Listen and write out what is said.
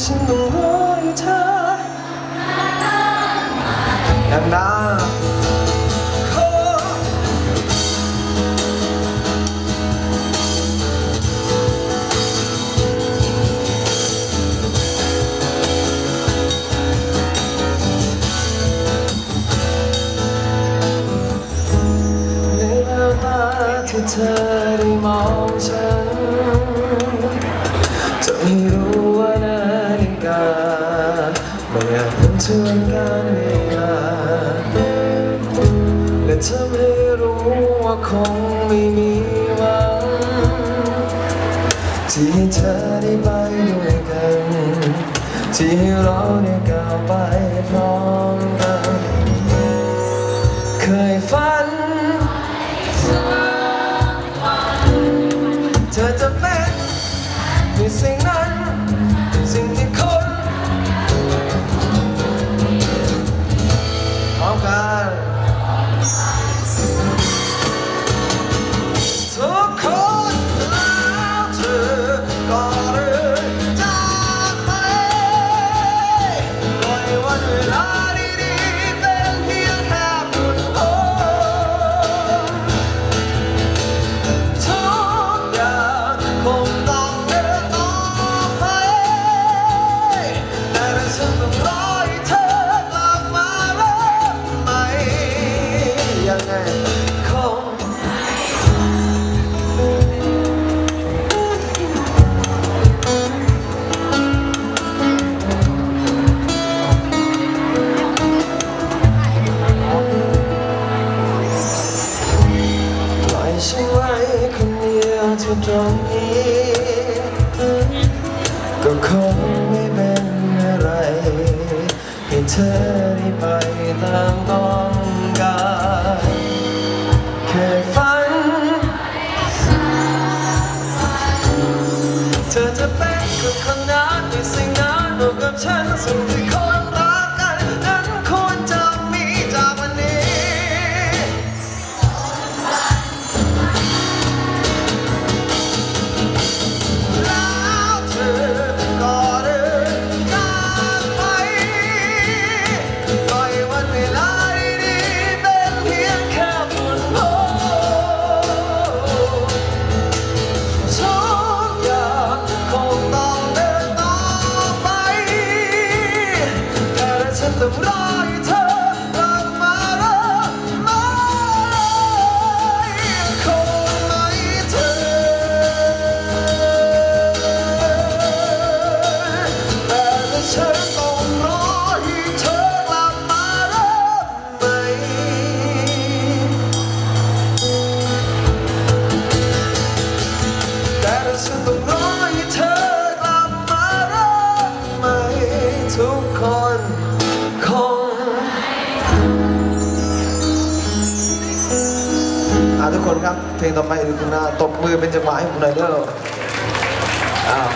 ฉันต้องรออยู่เธอนาขอในแววตาที่เธอได้มอง ทวนการเวลาและทำให้รู้ว่าคงไม่มีวันที่ให้เธอได้ไปด้วยกัน ที่ให้เราได้ก้าวไปพร้อมกัน เคยฝันเธอ ที่ตรงนี้ก็คงไม่เป็นอะไร ให้เธอได้ไปตามต้องการแค่ฝัน เธอจะเป็นกับคนนั้นในสิ่งนั้นร่วมกับฉันสิ่งที่ ฉันต้องรอให้เธอกลับมาแล้วไม่คงไม่เธอ แต่ถ้าฉันต้องรอให้เธอกลับมาหมแต่ถ้าฉันต้องรอให้เธอกลับมาแล้วไหมทุกคน คนครับ เพลงต่อไปดูคุณหน้าตบมือเป็นจังหวะให้ผมหน่อยเด้ออ้าว